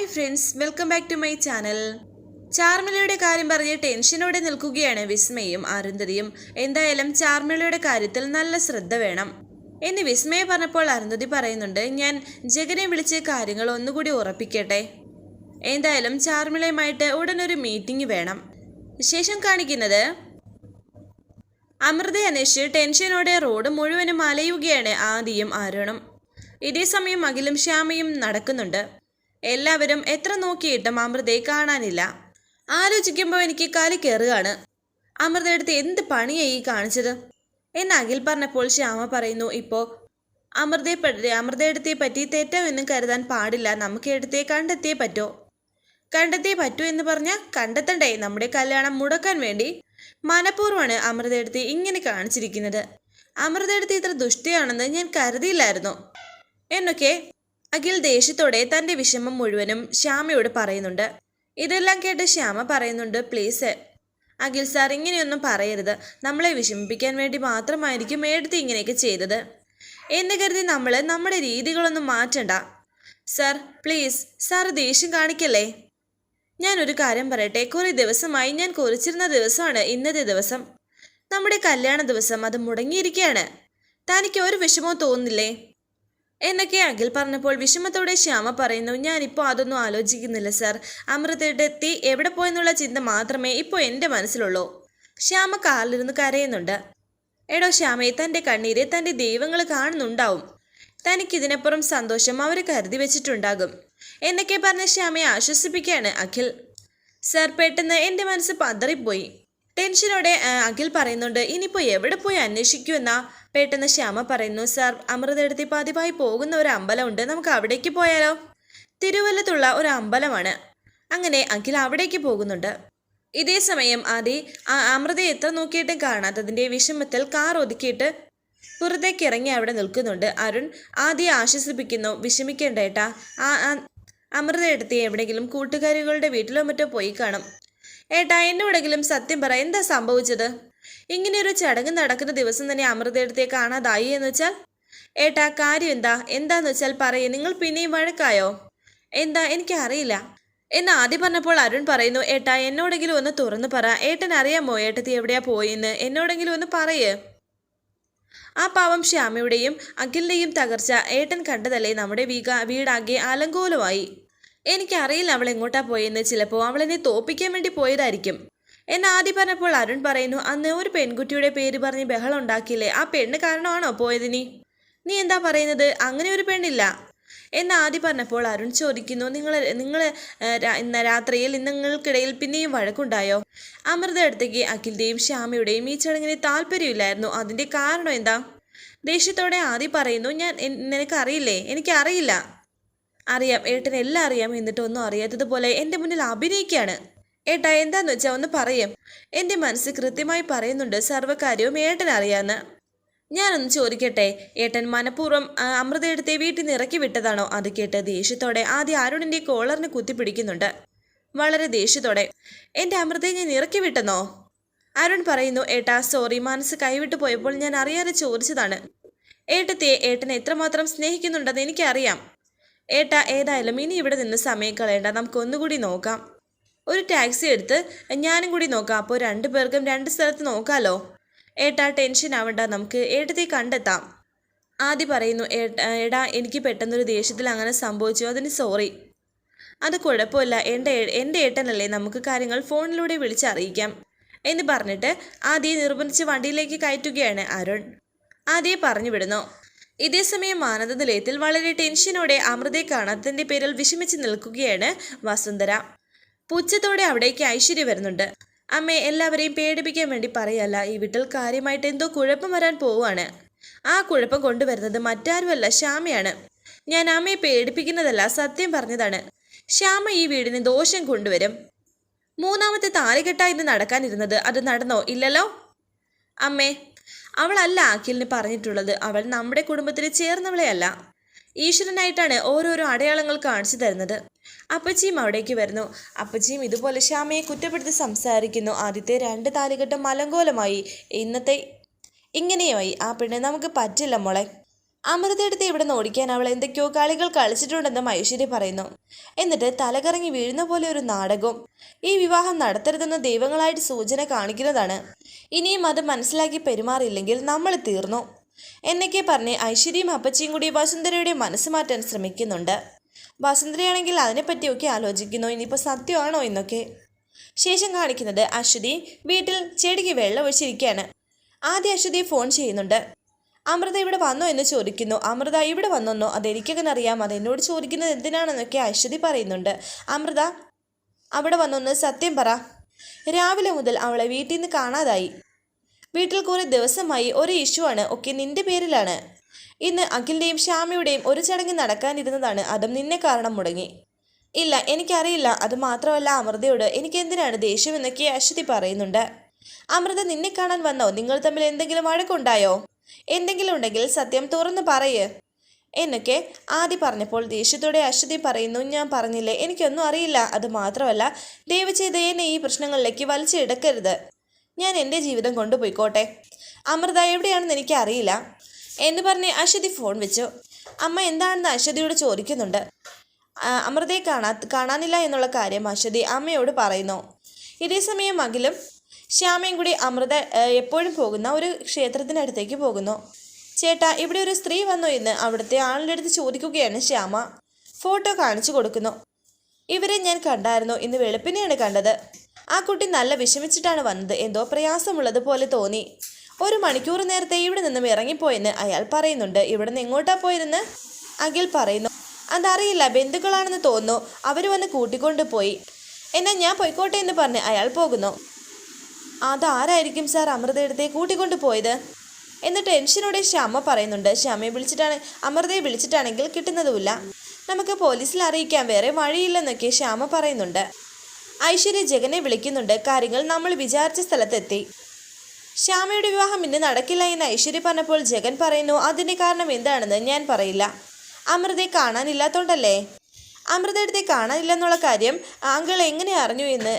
Hi friends welcome back to my channel ചാർമിളയുടെ കാര്യം പറഞ്ഞ് ടെൻഷനോടെ നിൽക്കുകയാണ് വിസ്മയും അരുന്ധതിയും. എന്തായാലും ചാർമിളയുടെ കാര്യത്തിൽ നല്ല ശ്രദ്ധ വേണം. എന്ന് വിസ്മയ പറഞ്ഞപ്പോൾ അരുന്ധതി പറയുന്നുണ്ട് ഞാൻ ജഗനെ വിളിച്ച് കാര്യങ്ങൾ ഒന്നുകൂടി ഉറപ്പിക്കട്ടെ. എന്തായാലും ചാർമിളയുമായിട്ട് ഉടനൊരു മീറ്റിംഗ് വേണം. ശേഷം കാണിക്കുന്നത് അമൃത അനേഷ് ടെൻഷനോടെ റോഡ് മുഴുവനും അലയുകയാണ് ആദിയും അരുണും. ഇതേ സമയം അഖിലും ശ്യാമയും നടക്കുന്നുണ്ട്. എല്ലാവരും എത്ര നോക്കിയിട്ടും അമൃതയെ കാണാനില്ല. ആലോചിക്കുമ്പോൾ എനിക്ക് കാലി കയറുകയാണ് അമൃതയെടുത്ത് എന്ത് പണിയായി കാണിച്ചത്? എന്ന് അഖിൽ പറഞ്ഞപ്പോൾ ശ്യാമ പറയുന്നു ഇപ്പോൾ അമൃതയെ അമൃതയെടുത്തെ പറ്റി തെറ്റമെന്നും കരുതാൻ പാടില്ല. നമുക്ക് എടുത്തേ കണ്ടെത്തിയേ പറ്റോ. കണ്ടെത്തിയേ പറ്റൂ എന്ന് പറഞ്ഞാൽ കണ്ടെത്തണ്ടേ? നമ്മുടെ കല്യാണം മുടക്കാൻ വേണ്ടി മനഃപൂർവമാണ് അമൃതയെടുത്ത് ഇങ്ങനെ കാണിച്ചിരിക്കുന്നത്. അമൃതയെടുത്ത് ഇത്ര ദുഷ്ടയാണെന്ന് ഞാൻ കരുതിയില്ലായിരുന്നു. എന്നൊക്കെ അഖിൽ ദേഷ്യത്തോടെ തന്റെ വിഷമം മുഴുവനും ശ്യാമയോട് പറയുന്നുണ്ട്. ഇതെല്ലാം കേട്ട് ശ്യാമ പറയുന്നുണ്ട് പ്ലീസ് അഖിൽ സാർ ഇങ്ങനെയൊന്നും പറയരുത്. നമ്മളെ വിഷമിപ്പിക്കാൻ വേണ്ടി മാത്രമായിരിക്കും എടുത്ത് ഇങ്ങനെയൊക്കെ ചെയ്തത്. എന്ന് കരുതി നമ്മൾ നമ്മുടെ രീതികളൊന്നും മാറ്റണ്ട. സാർ പ്ലീസ് സാർ ദേഷ്യം കാണിക്കല്ലേ? ഞാനൊരു കാര്യം പറയട്ടെ. കുറേ ദിവസമായി ഞാൻ കുറിച്ചിരുന്ന ദിവസമാണ് ഇന്നത്തെ ദിവസം. നമ്മുടെ കല്യാണ ദിവസം അത് മുടങ്ങിയിരിക്കുകയാണ്. തനിക്ക് ഒരു വിഷമവും തോന്നുന്നില്ലേ? എന്നൊക്കെ അഖിൽ പറഞ്ഞപ്പോൾ വിഷമത്തോടെ ശ്യാമ പറയുന്നു ഞാനിപ്പോൾ അതൊന്നും ആലോചിക്കുന്നില്ല സർ. അമൃതയുടെ തീ എവിടെ പോയെന്നുള്ള ചിന്ത മാത്രമേ ഇപ്പോൾ എന്റെ മനസ്സിലുള്ളൂ. ശ്യാമ കാറിലിരുന്ന് കരയുന്നുണ്ട്. എടോ ശ്യാമയെ തന്റെ കണ്ണീര് തന്റെ ദൈവങ്ങൾ കാണുന്നുണ്ടാവും. തനിക്കിതിനപ്പുറം സന്തോഷം അവർ കരുതി വെച്ചിട്ടുണ്ടാകും. എന്നൊക്കെ പറഞ്ഞ് ശ്യാമയെ ആശ്വസിപ്പിക്കുകയാണ് അഖിൽ. സർ പെട്ടെന്ന് എന്റെ മനസ്സ് പതറിപ്പോയി. ടെൻഷനോടെ അഖിൽ പറയുന്നുണ്ട് ഇനിയിപ്പോൾ എവിടെ പോയി അന്വേഷിക്കുമെന്നാ? പെട്ടെന്ന് ശ്യാമ പറയുന്നു സാർ അമൃതെടുത്തി പതിവായി പോകുന്ന ഒരു അമ്പലമുണ്ട് നമുക്ക് അവിടേക്ക് പോയാലോ? തിരുവല്ലത്തുള്ള ഒരു അമ്പലമാണ്. അങ്ങനെ അഖിൽ അവിടേക്ക് പോകുന്നുണ്ട്. ഇതേ സമയം ആദി ആ അമൃതയെ എത്ര നോക്കിയിട്ടും കാണാത്തതിന്റെ വിഷമത്തിൽ കാർ ഒതുക്കിയിട്ട് പുറത്തേക്ക് ഇറങ്ങി അവിടെ നിൽക്കുന്നുണ്ട്. അരുൺ ആദി ആശ്വസിപ്പിക്കുന്നു. വിഷമിക്കേണ്ട ഏട്ടാ. ആ ആ- അമൃത എടുത്തി എവിടെയെങ്കിലും കൂട്ടുകാരികളുടെ വീട്ടിലോ മറ്റോ പോയി കാണും. ഏട്ടാ എന്നോടെങ്കിലും സത്യം പറ. എന്താ സംഭവിച്ചത്? ഇങ്ങനെയൊരു ചടങ്ങ് നടക്കുന്ന ദിവസം തന്നെ അമൃത എടുത്തെ കാണാതായി എന്ന് വെച്ചാൽ? ഏട്ടാ കാര്യം എന്താ? എന്താന്ന് വെച്ചാൽ പറയേ നിങ്ങൾ പിന്നെയും വഴക്കായോ? എന്താ? എനിക്കറിയില്ല. എന്ന് ആദ്യം പറഞ്ഞപ്പോൾ അരുൺ പറയുന്നു ഏട്ടാ എന്നോടെങ്കിലും ഒന്ന് തുറന്നു പറ. ഏട്ടൻ അറിയാമോ ഏട്ടത്തി എവിടെയാ പോയെന്ന്? എന്നോടെങ്കിലും ഒന്ന് പറയേ. ആ പാവം ശ്യാമയുടെയും അഖിലിന്റെയും തകർച്ച ഏട്ടൻ കണ്ടതല്ലേ നമ്മുടെ വീക വീടാകെ അലങ്കോലമായി. എനിക്കറിയില്ല അവൾ എങ്ങോട്ടാ പോയെന്ന്. ചിലപ്പോൾ അവളെന്നെ തോപ്പിക്കാൻ വേണ്ടി പോയതായിരിക്കും. എന്ന് ആദ്യം പറഞ്ഞപ്പോൾ അരുൺ പറയുന്നു അന്ന് ഒരു പെൺകുട്ടിയുടെ പേര് പറഞ്ഞ് ബഹളം ഉണ്ടാക്കിയില്ലേ? ആ പെണ്ണ് കാരണമാണോ പോയതിനി? നീ എന്താ പറയുന്നത്? അങ്ങനെ ഒരു പെണ്ണില്ല. എന്ന് ആദ്യം പറഞ്ഞപ്പോൾ അരുൺ ചോദിക്കുന്നു നിങ്ങൾ നിങ്ങൾ ഇന്ന രാത്രിയിൽ നിങ്ങൾക്കിടയിൽ പിന്നെയും വഴക്കുണ്ടായോ? അമൃത അടുത്തേക്ക് അഖിലിന്റെയും ശ്യാമയുടെയും ഈ ചടങ്ങിന് താല്പര്യമില്ലായിരുന്നു. അതിന്റെ കാരണം എന്താ? ദേഷ്യത്തോടെ ആദ്യം പറയുന്നു ഞാൻ നിനക്കറിയില്ലേ? എനിക്കറിയില്ല. അറിയാം ഏട്ടൻ എല്ലാം അറിയാം. എന്നിട്ടൊന്നും അറിയാത്തതുപോലെ എന്റെ മുന്നിൽ അഭിനയിക്കുകയാണ്. ഏട്ടാ എന്താന്ന് വെച്ചാൽ ഒന്ന് പറയും. എന്റെ മനസ്സ് കൃത്യമായി പറയുന്നുണ്ട് സർവകാര്യവും ഏട്ടൻ അറിയാന്ന് ഞാനൊന്ന് ചോദിക്കട്ടെ ഏട്ടൻ മനഃപൂർവം അമൃതയെടുത്തെ വീട്ടിൽ നിന്ന് ഇറക്കി വിട്ടതാണോ? അത് കേട്ട് ദേഷ്യത്തോടെ ആദ്യം അരുണിന്റെ കോളറിന് കുത്തിപ്പിടിക്കുന്നുണ്ട് വളരെ ദേഷ്യത്തോടെ എന്റെ അമൃതയെ ഞാൻ ഇറക്കി വിട്ടെന്നോ? അരുൺ പറയുന്നു ഏട്ടാ സോറി മനസ്സ് കൈവിട്ടു പോയപ്പോൾ ഞാൻ അറിയാതെ ചോദിച്ചതാണ്. ഏട്ടത്തെ ഏട്ടനെ എത്രമാത്രം സ്നേഹിക്കുന്നുണ്ടെന്ന് എനിക്കറിയാം. ഏട്ടാ ഏതായാലും ഇനി ഇവിടെ നിന്ന് സമയം കളയേണ്ട നമുക്കൊന്നുകൂടി നോക്കാം. ഒരു ടാക്സി എടുത്ത് ഞാനും കൂടി നോക്കാം. അപ്പോൾ രണ്ട് പേർക്കും രണ്ട് സ്ഥലത്ത് നോക്കാമല്ലോ ഏട്ടാ ടെൻഷൻ ആവണ്ട. നമുക്ക് ഏട്ടത്തെ കണ്ടെത്താം. ആദ്യം പറയുന്നു എടാ എനിക്ക് പെട്ടെന്നൊരു ദേഷ്യത്തിൽ അങ്ങനെ സംഭവിച്ചു. അതിന് സോറി. അത് കുഴപ്പമില്ല. എന്റെ എന്റെ ഏട്ടനല്ലേ. നമുക്ക് കാര്യങ്ങൾ ഫോണിലൂടെ വിളിച്ചറിയിക്കാം. എന്ന് പറഞ്ഞിട്ട് ആദ്യം നിർബന്ധിച്ച് വണ്ടിയിലേക്ക് കയറ്റുകയാണ് അരുൺ. ആദ്യം പറഞ്ഞു വിടുന്നു ഇതേസമയം മാനന്ദ നിലയത്തിൽ വളരെ ടെൻഷനോടെ അമൃതയെ കാണാത്തതിന്റെ പേരിൽ വിഷമിച്ച് നിൽക്കുകയാണ് വസുന്ധര. പുച്ഛത്തോടെ അവിടേക്ക് ഐശ്വര്യ വരുന്നുണ്ട്. അമ്മേ എല്ലാവരെയും പേടിപ്പിക്കാൻ വേണ്ടി പറയല്ല. ഈ വീട്ടിൽ കാര്യമായിട്ട് എന്തോ കുഴപ്പം വരാൻ പോവാണ് ആ കുഴപ്പം കൊണ്ടുവരുന്നത് മറ്റാരുമല്ല ശ്യാമയാണ്. ഞാൻ അമ്മയെ പേടിപ്പിക്കുന്നതല്ല സത്യം പറഞ്ഞതാണ്. ശ്യാമ ഈ വീടിന് ദോഷം കൊണ്ടുവരും. മൂന്നാമത്തെ താലികെട്ടായിരുന്നു നടക്കാനിരുന്നത്. അത് നടന്നോ? ഇല്ലല്ലോ? അമ്മേ അവളല്ല അഖിലിന് പറഞ്ഞിട്ടുള്ളത്. അവൾ നമ്മുടെ കുടുംബത്തിന് ചേർന്നവളെയല്ല. ഈശ്വരനായിട്ടാണ് ഓരോരോ അടയാളങ്ങൾ കാണിച്ചു തരുന്നത്. അപ്പച്ചിയും അവിടേക്ക് വരുന്നു. അപ്പച്ചിയും ഇതുപോലെ ശ്യാമയെ കുറ്റപ്പെടുത്തി സംസാരിക്കുന്നു. ആദ്യത്തെ രണ്ട് താലികെട്ടും മലങ്കോലമായി ഇന്നത്തെ ഇങ്ങനെയുമായി. ആ പെണ്ണ് നമുക്ക് പറ്റില്ല മോളെ. അമൃതയെടുത്ത് ഇവിടെ നിന്ന് ഓടിക്കാൻ അവൾ എന്തൊക്കെയോ കളികൾ കളിച്ചിട്ടുണ്ടെന്ന് ഐശ്വര്യ പറയുന്നു. എന്നിട്ട് തലകറങ്ങി വീഴുന്ന പോലെ ഒരു നാടകവും ഈ വിവാഹം നടത്തരുതെന്ന് ദൈവങ്ങളായിട്ട് സൂചന കാണിക്കുന്നതാണ്. ഇനിയും അത് മനസ്സിലാക്കി പെരുമാറിയില്ലെങ്കിൽ നമ്മൾ തീർന്നു. എന്നൊക്കെ പറഞ്ഞ് ഐശ്വര്യയും അപ്പച്ചിയും കൂടി വസുന്ധരയുടെ മനസ്സ് മാറ്റാൻ ശ്രമിക്കുന്നുണ്ട്. വസുന്ധരയാണെങ്കിൽ അതിനെപ്പറ്റിയൊക്കെ ആലോചിക്കുന്നു. ഇനിയിപ്പോൾ സത്യമാണോ എന്നൊക്കെ. ശേഷം കാണിക്കുന്നത് അശ്വതി വീട്ടിൽ ചെടിക്ക് വെള്ളം ഒഴിച്ചിരിക്കുകയാണ്. ആദ്യം അശ്വതി ഫോൺ ചെയ്യുന്നുണ്ട്. അമൃത ഇവിടെ വന്നോ എന്ന് ചോദിക്കുന്നു. അമൃത ഇവിടെ വന്നോന്നോ? അതെനിക്കങ്ങനെ അറിയാം അതെന്നോട് ചോദിക്കുന്നത് എന്തിനാണെന്നൊക്കെ അശ്വതി പറയുന്നുണ്ട്. അമൃത അവിടെ വന്നൊന്ന് സത്യം പറ. രാവിലെ മുതൽ അവളെ വീട്ടിൽ നിന്ന് കാണാതായി. വീട്ടിൽ കുറേ ദിവസമായി ഒരു ഇഷ്യൂ ആണ്. ഒക്കെ നിന്റെ പേരിലാണ്. ഇന്ന് അഖിലിന്റെയും ശ്യാമയുടെയും ഒരു ചടങ്ങ് നടക്കാനിരുന്നതാണ്. അതും നിന്നെ കാരണം മുടങ്ങി. ഇല്ല എനിക്കറിയില്ല. അത് മാത്രമല്ല അമൃതയോട് എനിക്ക് എന്തിനാണ് ദേഷ്യം എന്നൊക്കെ അശ്വതി പറയുന്നുണ്ട്. അമൃത നിന്നെ കാണാൻ വന്നോ? നിങ്ങൾ തമ്മിൽ എന്തെങ്കിലും വഴക്കുണ്ടായോ? എന്തെങ്കിലും ഉണ്ടെങ്കിൽ സത്യം തുറന്നു പറയ്. എന്നൊക്കെ ആദ്യ പറഞ്ഞപ്പോൾ ദേഷ്യത്തോടെ അശ്വതി പറയുന്നു ഞാൻ പറഞ്ഞില്ലേ? എനിക്കൊന്നും അറിയില്ല. അത് മാത്രമല്ല ദയവ് ചെയ്ത് എന്നെ ഈ പ്രശ്നങ്ങളിലേക്ക് വലിച്ചെടുക്കരുത്. ഞാൻ എന്റെ ജീവിതം കൊണ്ടുപോയിക്കോട്ടെ. അമൃത എവിടെയാണെന്ന് എനിക്ക് അറിയില്ല എന്ന് പറഞ്ഞ് അശ്വതി ഫോൺ വെച്ചു. അമ്മ എന്താണെന്ന് അശ്വതിയോട് ചോദിക്കുന്നുണ്ട്. അമൃതയെ കാണാ കാണാനില്ല എന്നുള്ള കാര്യം അശ്വതി അമ്മയോട് പറയുന്നു. ഇതേസമയം അഖിലും ശ്യാമയും കൂടി അമൃത എപ്പോഴും പോകുന്ന ഒരു ക്ഷേത്രത്തിനടുത്തേക്ക് പോകുന്നു. ചേട്ടാ ഇവിടെ ഒരു സ്ത്രീ വന്നു എന്ന് അവിടുത്തെ ആളുടെ അടുത്ത് ചോദിക്കുകയാണ് ശ്യാമ. ഫോട്ടോ കാണിച്ചു കൊടുക്കുന്നു. ഇവരെ ഞാൻ കണ്ടായിരുന്നു. ഇന്ന് വെളുപ്പിനെയാണ് കണ്ടത്. ആ കുട്ടി നല്ല വിഷമിച്ചിട്ടാണ് വന്നത്. എന്തോ പ്രയാസമുള്ളത് പോലെ തോന്നി. ഒരു മണിക്കൂർ നേരത്തെ ഇവിടെ നിന്നും ഇറങ്ങിപ്പോയെന്ന് അയാൾ പറയുന്നുണ്ട്. ഇവിടെ നിന്ന് എങ്ങോട്ടാ പോയെന്ന് അഖിൽ പറയുന്നു. അതറിയില്ല ബന്ധുക്കളാണെന്ന് തോന്നുന്നു. അവർ വന്ന് കൂട്ടിക്കൊണ്ട് പോയി. എന്നാൽ ഞാൻ പോയിക്കോട്ടെ എന്ന് പറഞ്ഞ് അയാൾ പോകുന്നു. അതാരായിരിക്കും സാർ അമൃതയെടുത്തെ കൂട്ടിക്കൊണ്ട് പോയത്? എന്ന് ടെൻഷനോടെ ശ്യാമ പറയുന്നുണ്ട്. ശ്യാമയെ വിളിച്ചിട്ടാണ് അമൃതയെ വിളിച്ചിട്ടാണെങ്കിൽ കിട്ടുന്നതുമില്ല. നമുക്ക് പോലീസിൽ അറിയിക്കാം. വേറെ വഴിയില്ലെന്നൊക്കെ ശ്യാമ പറയുന്നുണ്ട്. ഐശ്വര്യ ജഗനെ വിളിക്കുന്നുണ്ട്. കാര്യങ്ങൾ നമ്മൾ വിചാരിച്ച സ്ഥലത്തെത്തി. ശ്യാമയുടെ വിവാഹം ഇന്ന് നടക്കില്ല എന്ന് ഐശ്വര്യ പറഞ്ഞപ്പോൾ ജഗൻ പറയുന്നു അതിന്റെ കാരണം എന്താണെന്ന് ഞാൻ പറയില്ല. അമൃതയെ കാണാനില്ലാത്തോണ്ടല്ലേ? അമൃതയുടെ കാണാനില്ലെന്നുള്ള കാര്യം ആങ്കൾ എങ്ങനെ അറിഞ്ഞു എന്ന്?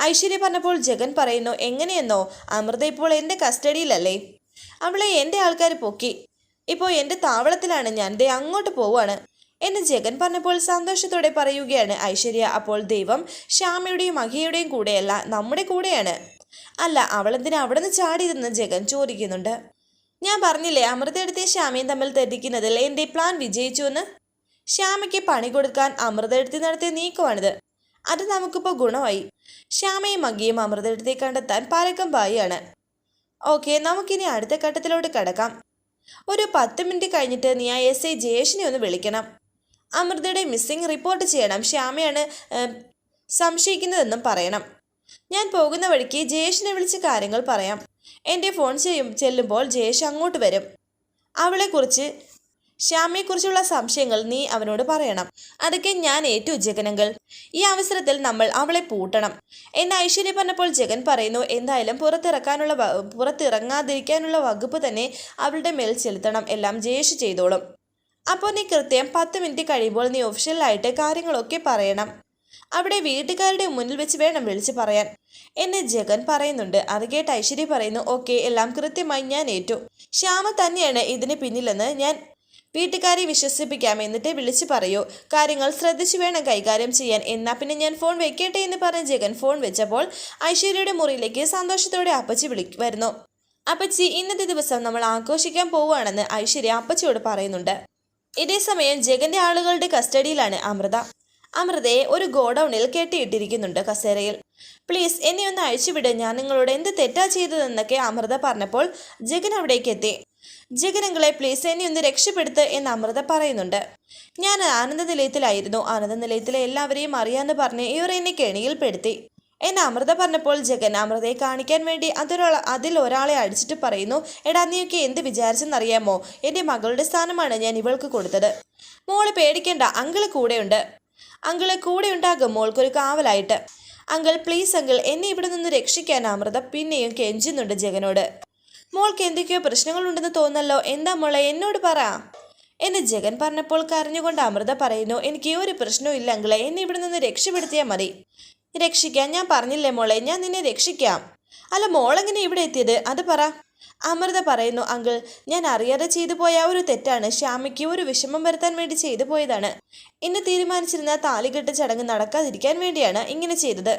ഐശ്വര്യ പറഞ്ഞപ്പോൾ ജഗൻ പറയുന്നു എങ്ങനെയെന്നോ? അമൃത ഇപ്പോൾ എന്റെ കസ്റ്റഡിയിലല്ലേ? അവളെ എന്റെ ആൾക്കാർ പൊക്കി. ഇപ്പോൾ എന്റെ താവളത്തിലാണ് ഞാൻ. ദേ അങ്ങോട്ട് പോവാണ്. എന്ന് ജഗൻ പറഞ്ഞപ്പോൾ സന്തോഷത്തോടെ പറയുകയാണ് ഐശ്വര്യ. അപ്പോൾ ദൈവം ശ്യാമയുടെയും അഖിയുടെയും കൂടെയല്ല നമ്മുടെ കൂടെയാണ്. അല്ല അവളെന്തിനാ അവിടെ നിന്ന് ചാടിയതെന്ന് ജഗൻ ചോദിക്കുന്നുണ്ട്. ഞാൻ പറഞ്ഞില്ലേ അമൃതയെടുത്തെ ശ്യാമയും തമ്മിൽ തെറ്റിക്കുന്നതിൽ എന്റെ പ്ലാൻ വിജയിച്ചു എന്ന് ശ്യാമയ്ക്ക് പണി കൊടുക്കാൻ അമൃതയെടുത്തി നടത്തിയ നീക്കമാണിത്. അത് നമുക്കിപ്പോൾ ഗുണമായി. ശ്യാമയും അഗിയും അമൃതയെടുത്തെ കണ്ടെത്താൻ പരക്കം പായാണ് ഓക്കെ നമുക്കിനി അടുത്ത ഘട്ടത്തിലോട്ട് കിടക്കാം. ഒരു പത്ത് മിനിറ്റ് കഴിഞ്ഞിട്ട് നീ ആ എസ് ഐ ജയേഷിനെ ഒന്ന് വിളിക്കണം. അമൃതയുടെ മിസ്സിംഗ് റിപ്പോർട്ട് ചെയ്യണം. ശ്യാമയാണ് സംശയിക്കുന്നതെന്നും പറയണം. ഞാൻ പോകുന്ന വഴിക്ക് ജയേഷിനെ വിളിച്ച് കാര്യങ്ങൾ പറയാം. എന്റെ ഫോൺ ചെയ്യും ചെല്ലുമ്പോൾ ജയേഷ് അങ്ങോട്ട് വരും. അവളെക്കുറിച്ച് ശ്യാമയെക്കുറിച്ചുള്ള സംശയങ്ങൾ നീ അവനോട് പറയണം. അതൊക്കെ ഞാൻ ഏറ്റു ജഗനങ്ങൾ ഈ അവസരത്തിൽ നമ്മൾ അവളെ പൂട്ടണം. എന്ന് ഐശ്വര്യ പറഞ്ഞപ്പോൾ ജഗൻ പറയുന്നു എന്തായാലും പുറത്തിറക്കാനുള്ള പുറത്തിറങ്ങാതിരിക്കാനുള്ള വകുപ്പ് തന്നെ അവളുടെ മേൽ ചെലുത്തണം. എല്ലാം ജയേഷ് ചെയ്തോളും. അപ്പോൾ നീ കൃത്യം പത്ത് മിനിറ്റ് കഴിയുമ്പോൾ നീ ഒഫീഷ്യലായിട്ട് കാര്യങ്ങളൊക്കെ പറയണം. അവിടെ വീട്ടുകാരുടെ മുന്നിൽ വെച്ച് വേണം വിളിച്ച് പറയാൻ. എന്ന് ജഗൻ പറയുന്നുണ്ട്. അത് കേട്ട് ഐശ്വര്യ പറയുന്നു ഓക്കെ എല്ലാം കൃത്യമായി ഞാൻ ഏറ്റു. ശ്യാമ തന്നെയാണ് ഇതിന് പിന്നിലെന്ന് ഞാൻ വീട്ടുകാരെ വിശ്വസിപ്പിക്കാം എന്നിട്ട് വിളിച്ചു പറയൂ. കാര്യങ്ങൾ ശ്രദ്ധിച്ചു വേണം കൈകാര്യം ചെയ്യാൻ. എന്നാ പിന്നെ ഞാൻ ഫോൺ വെക്കട്ടെ? എന്ന് പറഞ്ഞ് ജഗൻ ഫോൺ വെച്ചപ്പോൾ ഐശ്വര്യയുടെ മുറിയിലേക്ക് സന്തോഷത്തോടെ അപ്പച്ചി വിളി വരുന്നു. അപ്പച്ചി ഇന്നത്തെ ദിവസം നമ്മൾ ആഘോഷിക്കാൻ പോവുകയാണെന്ന് ഐശ്വര്യ അപ്പച്ചിയോട് പറയുന്നുണ്ട്. ഇതേ സമയം ജഗന്റെ ആളുകളുടെ കസ്റ്റഡിയിലാണ് അമൃത. അമൃതയെ ഒരു ഗോഡൌണിൽ കെട്ടിയിട്ടിരിക്കുന്നുണ്ട് കസേരയിൽ. പ്ലീസ് എന്നെ ഒന്ന് അഴിച്ചുവിട്. ഞാൻ നിങ്ങളോട് എന്ത് തെറ്റാ ചെയ്തതെന്നൊക്കെ അമൃത പറഞ്ഞപ്പോൾ ജഗൻ അവിടേക്ക് എത്തി ജഗനങ്ങളെ പ്ലീസ് എന്നെ ഒന്ന് രക്ഷപ്പെടുത്ത് എന്ന് അമൃത പറയുന്നുണ്ട്. ഞാൻ ആനന്ദ നിലയത്തിലായിരുന്നു. ആനന്ദ നിലയത്തിലെ എല്ലാവരെയും അറിയാമെന്ന് പറഞ്ഞ് ഇവർ എന്നെ കെണിയിൽപ്പെടുത്തി. എന്ന് അമൃത പറഞ്ഞപ്പോൾ ജഗൻ അമൃതയെ കാണിക്കാൻ വേണ്ടി അതൊരാൾ അതിൽ ഒരാളെ അടിച്ചിട്ട് പറയുന്നു എടാ നീയൊക്കെ എന്ത് വിചാരിച്ചെന്നറിയാമോ? എന്റെ മകളുടെ സ്ഥാനമാണ് ഞാൻ ഇവൾക്ക് കൊടുത്തത്. മോൾ പേടിക്കേണ്ട അങ്കിൾ കൂടെയുണ്ട്. അങ്കിൾ കൂടെ ഉണ്ടാകും മോൾക്കൊരു കാവലായിട്ട്. അങ്കിൾ പ്ലീസ് അങ്കിൾ എന്നെ ഇവിടെ നിന്ന് രക്ഷിക്കാൻ അമൃത പിന്നെയും കെഞ്ചുന്നുണ്ട് ജഗനോട്. മോൾക്ക് എന്തൊക്കെയോ പ്രശ്നങ്ങളുണ്ടെന്ന് തോന്നല്ലോ എന്താ മോളെ എന്നോട് പറ. എന്ന് ജഗൻ പറഞ്ഞപ്പോൾ കരഞ്ഞുകൊണ്ട് അമൃത പറയുന്നു എനിക്ക് ഒരു പ്രശ്നവും ഇല്ല അങ്കിളെ എന്നെ ഇവിടെ നിന്ന് രക്ഷപ്പെടുത്തിയാൽ മതി. രക്ഷിക്കാൻ ഞാൻ പറഞ്ഞില്ലേ മോളെ? ഞാൻ നിന്നെ രക്ഷിക്കാം. അല്ല മോളെങ്ങനെ ഇവിടെ എത്തിയത്? അത് പറ. അമൃത പറയുന്നു അങ്കിൾ ഞാൻ അറിയാതെ ചെയ്തു പോയ ഒരു തെറ്റാണ്. ശ്യാമയ്ക്ക് ഒരു വിഷമം വരുത്താൻ വേണ്ടി ചെയ്തു പോയതാണ്. എന്നെ തീരുമാനിച്ചിരുന്ന താലികെട്ട് ചടങ്ങ് നടക്കാതിരിക്കാൻ വേണ്ടിയാണ് ഇങ്ങനെ ചെയ്തത്.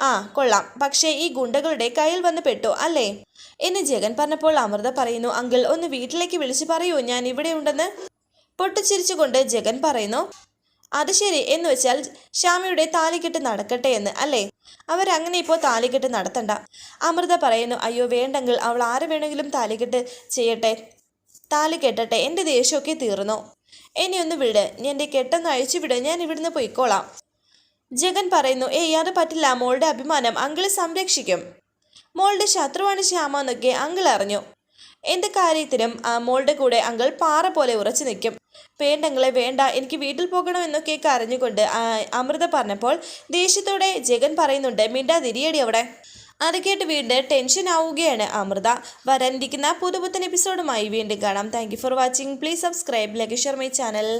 ആ കൊള്ളാം. പക്ഷേ ഈ ഗുണ്ടകളുടെ കയ്യിൽ വന്ന് പെട്ടു അല്ലേ? എന്നെ ജഗൻ പറഞ്ഞപ്പോൾ അമൃത പറയുന്നു അങ്കിൾ ഒന്ന് വീട്ടിലേക്ക് വിളിച്ചു പറയൂ. ഞാൻ ഇവിടെ ഉണ്ടെന്ന്. പൊട്ടിച്ചിരിച്ചുകൊണ്ട് ജഗൻ പറയുന്നു അത് ശരി എന്ന് വെച്ചാൽ ശ്യാമയുടെ താലികെട്ട് നടക്കട്ടെ എന്ന് അല്ലേ? അവരങ്ങനെ ഇപ്പോൾ താലികെട്ട് നടത്തണ്ട. അമൃത പറയുന്നു അയ്യോ വേണ്ടെങ്കിൽ അവൾ ആരെ വേണമെങ്കിലും താലികെട്ട് ചെയ്യട്ടെ താലി കെട്ടട്ടെ എന്റെ ദേഷ്യമൊക്കെ തീർന്നു? എന്നെ ഒന്ന് വിട് എന്റെ കെട്ടെന്ന് അഴിച്ചു വിട് ഞാൻ ഇവിടുന്ന് പൊയ്ക്കോളാം. ജഗൻ പറയുന്നു ഏയ് അത് പറ്റില്ല മോളുടെ അഭിമാനം അങ്കിൾ സംരക്ഷിക്കും. മോളുടെ ശത്രുവാണ് ശ്യാമ എന്നൊക്കെ അങ്കിൾ അറിഞ്ഞു. എന്ത് കാര്യത്തിനും മോളുടെ കൂടെ അങ്കിൾ പാറ പോലെ ഉറച്ചു നിൽക്കും. പേണ്ടങ്ങളെ വേണ്ട എനിക്ക് വീട്ടിൽ പോകണം എന്നൊക്കെ കരഞ്ഞുകൊണ്ട് അമൃത പറഞ്ഞപ്പോൾ ദേഷ്യത്തോടെ ജഗൻ പറയുന്നുണ്ട് മിണ്ടാതിരിയടി അവിടെ. അത് കേട്ട് വീണ്ടും ടെൻഷൻ ആവുകയാണ് അമൃത. വരാനിരിക്കുന്ന പുതുപുത്തൻ എപ്പിസോഡുമായി വീണ്ടും കാണാം. Thank for watching please subscribe ലഗേഷർ my channel